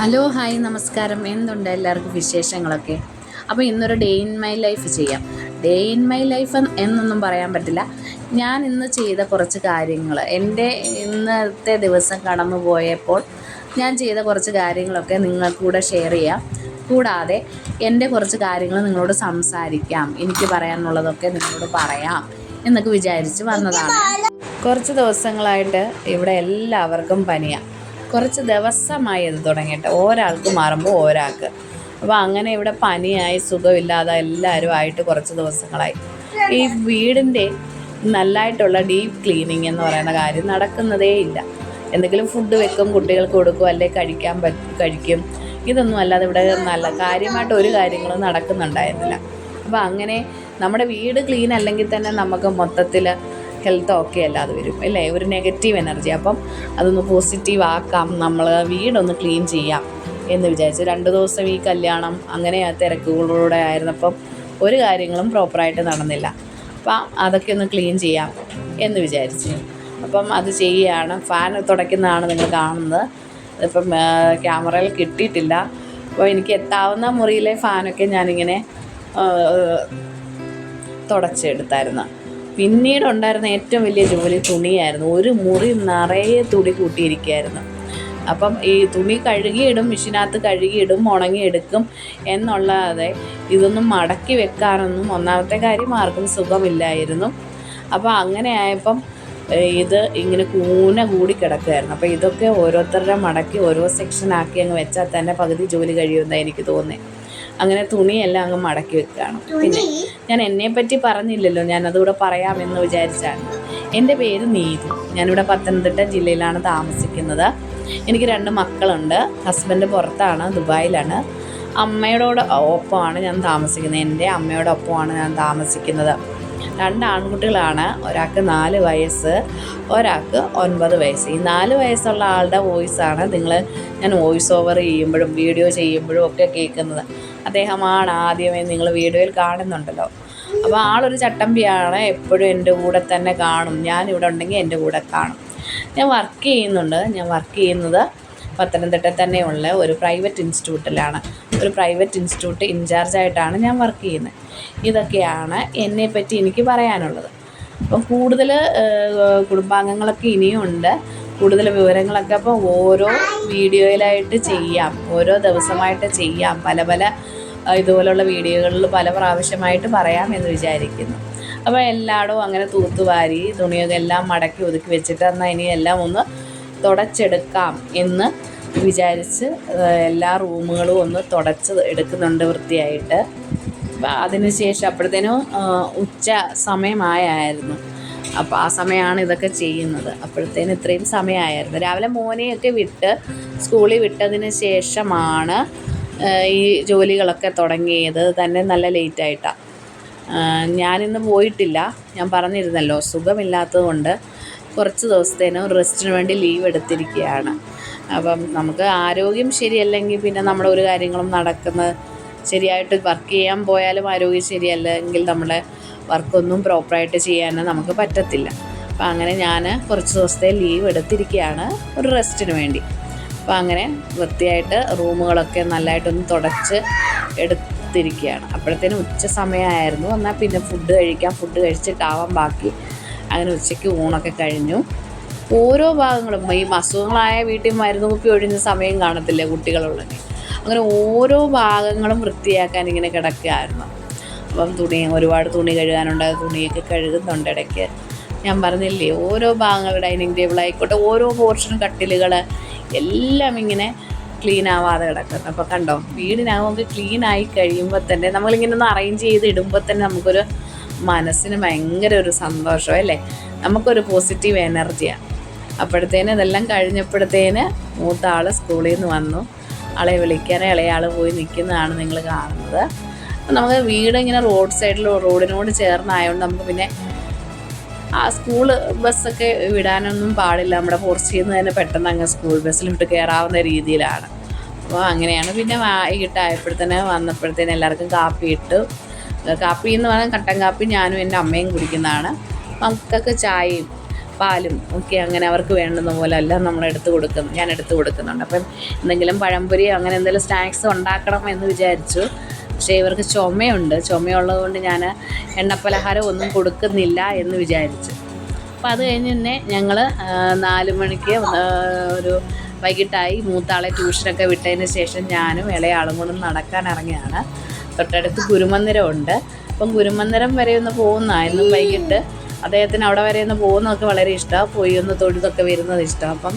Hello hi നമസ്കാരം. എന്തുണ്ട് എല്ലാവർക്കും വിശേഷങ്ങളൊക്കെ? അപ്പോൾ ഇന്നൊരു ഡേ ഇൻ മൈ ലൈഫ് ചെയ്യാം. ഡേ ഇൻ മൈ ലൈഫ് എന്നൊന്നും പറയാൻ പറ്റില്ല. ഞാൻ ഇന്ന് ചെയ്ത കുറച്ച് കാര്യങ്ങൾ. എന്റെ ഇന്നത്തെ ദിവസം കടന്നു പോയപ്പോൾ ഞാൻ ചെയ്ത കുറച്ച് കാര്യങ്ങളൊക്കെ നിങ്ങൾക്കൂടെ ഷെയർ ചെയ്യാം. കൂടാതെ എന്റെ കുറച്ച് കാര്യങ്ങൾ നിങ്ങളോട് സംസാരിക്കാം. എനിക്ക് പറയാനുള്ളതൊക്കെ നിങ്ങളോട് പറയാം എന്നൊക്കെ വിചാരിച്ച് വന്നതാണ്. കുറച്ച് ദിവസങ്ങളായിട്ട് ഇവിടെ എല്ലാവർക്കും പനിയാണ് കുറച്ച് ദിവസമായി ഇത് തുടങ്ങിയിട്ട്. ഒരാൾക്ക് മാറുമ്പോൾ ഒരാൾക്ക്. അപ്പോൾ അങ്ങനെ ഇവിടെ പനിയായി സുഖമില്ലാതെ എല്ലാവരും ആയിട്ട് കുറച്ച് ദിവസങ്ങളായി. ഈ വീടിന്റെ നല്ലതായിട്ടുള്ള ഡീപ്പ് ക്ലീനിങ് എന്ന് പറയുന്ന കാര്യം നടക്കുന്നതേ ഇല്ല. എന്തെങ്കിലും ഫുഡ് വെക്കും കുട്ടികൾക്ക് കൊടുക്കും അല്ലെങ്കിൽ കഴിക്കാൻ പറ്റും കഴിക്കും. ഇതൊന്നും അല്ലാതെ ഇവിടെ നല്ല കാര്യമായിട്ട് ഒരു കാര്യങ്ങളും നടക്കുന്നുണ്ടായിരുന്നില്ല. അപ്പോൾ അങ്ങനെ നമ്മുടെ വീട് ക്ലീൻ അല്ലെങ്കിൽ തന്നെ നമുക്ക് മൊത്തത്തിൽ ഹെൽത്ത് ഓക്കെ അല്ലാതെ വരും അല്ലേ? ഒരു നെഗറ്റീവ് എനർജി അപ്പം അതൊന്ന് പോസിറ്റീവ് ആക്കാം. നമ്മൾ വീടൊന്ന് ക്ലീൻ ചെയ്യാം എന്ന് വിചാരിച്ചു രണ്ട് ദിവസം ഈ കല്യാണം അങ്ങനെ ആ തിരക്കുകളിലൂടെ ആയിരുന്നപ്പം ഒരു കാര്യങ്ങളും പ്രോപ്പറായിട്ട് നടന്നില്ല. അപ്പം അതൊക്കെ ഒന്ന് ക്ലീൻ ചെയ്യാം എന്ന് വിചാരിച്ചു. അപ്പം അത് ചെയ്യുകയാണ്. ഫാൻ തുടയ്ക്കുന്നതാണ് നിങ്ങൾ കാണുന്നത്. ഇപ്പം ക്യാമറയിൽ കിട്ടിയിട്ടില്ല. അപ്പോൾ എനിക്ക് എത്താവുന്ന മുറിയിലെ ഫാനൊക്കെ ഞാനിങ്ങനെ തുടച്ചെടുത്തായിരുന്നു. പിന്നീട് ഉണ്ടായിരുന്ന ഏറ്റവും വലിയ ജോലി തുണിയായിരുന്നു. ഒരു മുറി നിറയെ തുണി കൂട്ടിയിരിക്കുകയായിരുന്നു. അപ്പം ഈ തുണി കഴുകിയിടും മെഷീനകത്ത് കഴുകിയിടും ഉണങ്ങിയെടുക്കും എന്നുള്ളതെ ഇതൊന്നും മടക്കി വെക്കാനൊന്നും ഒന്നാമത്തെ കാര്യം ആർക്കും സുഖമില്ലായിരുന്നു. അപ്പോൾ അങ്ങനെ ആയപ്പം ഇത് ഇങ്ങനെ കൂന കൂടി കിടക്കുമായിരുന്നു അപ്പോൾ ഇതൊക്കെ ഓരോരുത്തരുടെ മടക്കി ഓരോ സെക്ഷനാക്കി അങ്ങ് വെച്ചാൽ തന്നെ പകുതി ജോലി കഴിയുമെന്നാണ് എനിക്ക് തോന്നുന്നത് അങ്ങനെ തുണിയെല്ലാം അങ്ങ് മടക്കി വെക്കുകയാണ്. പിന്നെ ഞാൻ എന്നെ പറ്റി പറഞ്ഞില്ലല്ലോ ഞാൻ അതുകൂടെ പറയാമെന്ന് വിചാരിച്ചാണ്. എന്റെ പേര് നീതു. ഞാനിവിടെ പത്തനംതിട്ട ജില്ലയിലാണ് താമസിക്കുന്നത്. എനിക്ക് രണ്ട് മക്കളുണ്ട്. ഹസ്ബൻഡ് പുറത്താണ് ദുബായിലാണ്. അമ്മയോടോട് ഒപ്പമാണ് ഞാൻ താമസിക്കുന്നത്. എന്റെ അമ്മയോടൊപ്പമാണ് ഞാൻ താമസിക്കുന്നത്. രണ്ട് ആൺകുട്ടികളാണ്. ഒരാൾക്ക് നാല് വയസ്സ് ഒരാൾക്ക് ഒൻപത് വയസ്സ്. ഈ നാല് വയസ്സുള്ള ആളുടെ വോയിസാണ് നിങ്ങൾ ഞാൻ വോയിസ് ഓവർ ചെയ്യുമ്പോഴും വീഡിയോ ചെയ്യുമ്പോഴും ഒക്കെ കേൾക്കുന്നത്. അദ്ദേഹമാണ് ആദ്യമേ നിങ്ങൾ വീഡിയോയിൽ കാണുന്നുണ്ടല്ലോ. അപ്പോൾ ആളൊരു ചട്ടമ്പിയാണ് എപ്പോഴും എന്റെ കൂടെ തന്നെ കാണും. ഞാൻ ഇവിടെ ഉണ്ടെങ്കിൽ എന്റെ കൂടെ കാണും. ഞാൻ വർക്ക് ചെയ്യുന്നുണ്ട്. ഞാൻ വർക്ക് ചെയ്യുന്നത് പത്തനംതിട്ട തന്നെയുള്ള ഒരു പ്രൈവറ്റ് ഇൻസ്റ്റിറ്റ്യൂട്ടിലാണ്. ഒരു പ്രൈവറ്റ് ഇൻസ്റ്റിറ്റ്യൂട്ട് ഇൻചാർജായിട്ടാണ് ഞാൻ വർക്ക് ചെയ്യുന്നത്. ഇതൊക്കെയാണ് എന്നെപ്പറ്റി എനിക്ക് പറയാനുള്ളത്. അപ്പം കൂടുതൽ കുടുംബാംഗങ്ങളൊക്കെ ഇനിയുമുണ്ട് കൂടുതൽ വിവരങ്ങളൊക്കെ അപ്പോൾ ഓരോ വീഡിയോയിലായിട്ട് ചെയ്യാം. ഓരോ ദിവസമായിട്ട് ചെയ്യാം. പല പല ഇതുപോലുള്ള വീഡിയോകളിൽ പല പ്രാവശ്യമായിട്ട് പറയാം എന്ന് വിചാരിക്കുന്നു. അപ്പോൾ എല്ലായിടവും അങ്ങനെ തൂത്തുവാരി തുണിയൊക്കെ എല്ലാം മടക്കി ഒതുക്കി വെച്ചിട്ട് എന്നാൽ ഇനി എല്ലാം ഒന്ന് തുടച്ചെടുക്കാം എന്ന് വിചാരിച്ച് എല്ലാ റൂമുകളും ഒന്ന് തുടച്ച് എടുക്കുന്നുണ്ട് വൃത്തിയായിട്ട്. അതിനുശേഷം അതിന് അപ്പോഴത്തേനും ഉച്ച സമയമായായിരുന്നു. അപ്പോൾ ആ സമയമാണ് ഇതൊക്കെ ചെയ്യുന്നത്. അപ്പോഴത്തേനും ഇത്രയും സമയമായിരുന്നു. രാവിലെ മോനെയൊക്കെ വിട്ട് സ്കൂളിൽ വിട്ടതിന് ശേഷമാണ് ഈ ജോലികളൊക്കെ തുടങ്ങിയത്. തന്നെ നല്ല ലേറ്റായിട്ടാണ് ഞാനിന്ന് പോയിട്ടില്ല. ഞാൻ പറഞ്ഞിരുന്നല്ലോ സുഖമില്ലാത്തത് കൊണ്ട് കുറച്ച് ദിവസത്തേനും റെസ്റ്റിന് വേണ്ടി ലീവ് എടുത്തിരിക്കുകയാണ്. അപ്പം നമുക്ക് ആരോഗ്യം ശരിയല്ലെങ്കിൽ പിന്നെ നമ്മുടെ ഒരു കാര്യങ്ങളും നടക്കുന്നത് ശരിയായിട്ട് വർക്ക് ചെയ്യാൻ പോയാലും ആരോഗ്യം ശരിയല്ലെങ്കിൽ നമ്മുടെ വർക്കൊന്നും പ്രോപ്പറായിട്ട് ചെയ്യാൻ നമുക്ക് പറ്റത്തില്ല. അപ്പം അങ്ങനെ ഞാൻ കുറച്ച് ദിവസത്തെ ലീവ് എടുത്തിരിക്കുകയാണ് ഒരു റെസ്റ്റിന് വേണ്ടി. അപ്പോൾ അങ്ങനെ വൃത്തിയായിട്ട് റൂമുകളൊക്കെ നല്ലതായിട്ടൊന്ന് തുടച്ച് എടുത്തിരിക്കുകയാണ്. അപ്പോഴത്തേനും ഉച്ച സമയമായിരുന്നു. എന്നാൽ പിന്നെ ഫുഡ് കഴിക്കാം. ഫുഡ് കഴിച്ചിട്ടാവാം ബാക്കി. അങ്ങനെ ഉച്ചയ്ക്ക് ഊണൊക്കെ കഴിഞ്ഞു. ഓരോ ഭാഗങ്ങളും ഈ അസുഖങ്ങളായ വീട്ടിൽ മരുന്ന് കുപ്പി ഒഴിഞ്ഞ സമയം കാണത്തില്ലേ കുട്ടികളുള്ളത് അങ്ങനെ ഓരോ ഭാഗങ്ങളും വൃത്തിയാക്കാൻ ഇങ്ങനെ കിടക്കുകയായിരുന്നു. അപ്പം തുണി ഒരുപാട് തുണി കഴുകാനുണ്ട് തുണിയൊക്കെ കഴുകുന്നുണ്ട് ഇടയ്ക്ക്. ഞാൻ പറഞ്ഞില്ലേ ഓരോ ഭാഗങ്ങൾ ഡൈനിങ് ടേബിൾ ആയിക്കോട്ടെ ഓരോ പോർഷൻ കട്ടിലുകൾ എല്ലാം ഇങ്ങനെ ക്ലീൻ ആവാതെ കിടക്കുന്നു. അപ്പോൾ കണ്ടോ വീടിനകമൊക്കെ ക്ലീൻ ആയി കഴിയുമ്പോൾ തന്നെ നമ്മളിങ്ങനെ ഒന്ന് അറേഞ്ച് ചെയ്ത് ഇടുമ്പോൾ തന്നെ നമുക്കൊരു മനസ്സിന് ഭയങ്കര ഒരു സന്തോഷം അല്ലേ? നമുക്കൊരു പോസിറ്റീവ് എനർജിയാണ് അപ്പോഴത്തേന് ഇതെല്ലാം കഴിഞ്ഞപ്പോഴത്തേന് മൂത്ത ആൾ സ്കൂളിൽ നിന്ന് വന്നു. ആളെ വിളിക്കാൻ ഇളയാൾ പോയി നിൽക്കുന്നതാണ് നിങ്ങൾ കാണുന്നത്. അപ്പം നമുക്ക് വീട് ഇങ്ങനെ റോഡ് സൈഡിൽ റോഡിനോട് ചേർന്നായതുകൊണ്ട് നമുക്ക് പിന്നെ ആ സ്കൂൾ ബസ്സൊക്കെ വിടാനൊന്നും പാടില്ല. നമ്മുടെ പോർച്ചിൽ നിന്ന് തന്നെ പെട്ടെന്ന് അങ്ങ് സ്കൂൾ ബസ്സിൽ വിട്ട് കയറാവുന്ന രീതിയിലാണ്. അപ്പോൾ അങ്ങനെയാണ് പിന്നെ വൈകിട്ടായപ്പോഴത്തേന് വന്നപ്പോഴത്തേന് എല്ലാവർക്കും കാപ്പി ഇട്ടു. കാപ്പി എന്ന് പറഞ്ഞാൽ കട്ടൻ കാപ്പി ഞാനും എന്റെ അമ്മയും കുടിക്കുന്നതാണ്. മക്കൾക്ക് ചായയും പാലും ഒക്കെ അങ്ങനെ അവർക്ക് വേണ്ടുന്ന പോലെ എല്ലാം നമ്മൾ എടുത്ത് കൊടുക്കും ഞാൻ എടുത്ത് കൊടുക്കുന്നുണ്ട്. അപ്പം എന്തെങ്കിലും പഴംപൊരി അങ്ങനെ എന്തെങ്കിലും സ്നാക്സ് ഉണ്ടാക്കണം എന്ന് വിചാരിച്ചു. പക്ഷേ ഇവർക്ക് ചുമയുണ്ട്. ചുമയുള്ളതുകൊണ്ട് ഞാൻ എണ്ണപ്പലഹാരം ഒന്നും കൊടുക്കുന്നില്ല എന്ന് വിചാരിച്ചു. അപ്പം അത് കഴിഞ്ഞ് തന്നെ ഞങ്ങൾ നാല് മണിക്ക് ഒരു വൈകിട്ടായി മൂത്താളെ ട്യൂഷനൊക്കെ വിട്ടതിന് ശേഷം ഞാനും ഇളയാളും കൂടെ നടക്കാൻ ഇറങ്ങിയാണ്. തൊട്ടടുത്ത് കുരുമന്ദിരമുണ്ട് അപ്പം കുരുമന്ദിരം വരെ ഒന്ന് പോകുന്നതായിരുന്നു വൈകിട്ട് അദ്ദേഹത്തിന് അവിടെ വരെ ഒന്ന് പോകുന്നതൊക്കെ വളരെ ഇഷ്ടമാണ് പോയി ഒന്ന് തൊഴുതൊക്കെ വരുന്നത് ഇഷ്ടമാണ് അപ്പം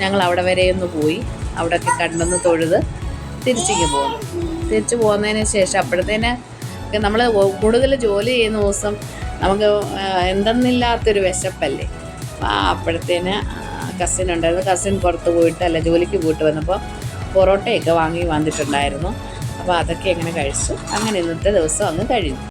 ഞങ്ങൾ അവിടെ വരെ ഒന്ന് പോയി. അവിടെയൊക്കെ കണ്ടൊന്ന് തൊഴുത് തിരിച്ചിങ്ങ് പോകുന്നു തിരിച്ചു പോകുന്നതിന് ശേഷം അപ്പോഴത്തേന് നമ്മൾ കൂടുതൽ ജോലി ചെയ്യുന്ന ദിവസം നമുക്ക് എന്തെന്നില്ലാത്തൊരു വിശപ്പല്ലേ? അപ്പം അപ്പോഴത്തേന് കസിൻ ഉണ്ടായിരുന്നു. കസിൻ പുറത്ത് പോയിട്ട് അല്ല ജോലിക്ക് പോയിട്ട് വന്നപ്പോൾ പൊറോട്ടയൊക്കെ വാങ്ങി വന്നിട്ടുണ്ടായിരുന്നു. അപ്പോൾ അതൊക്കെ എങ്ങനെ കഴിച്ചു? അങ്ങനെ ഇന്നത്തെ ദിവസം അങ്ങ് കഴിഞ്ഞു.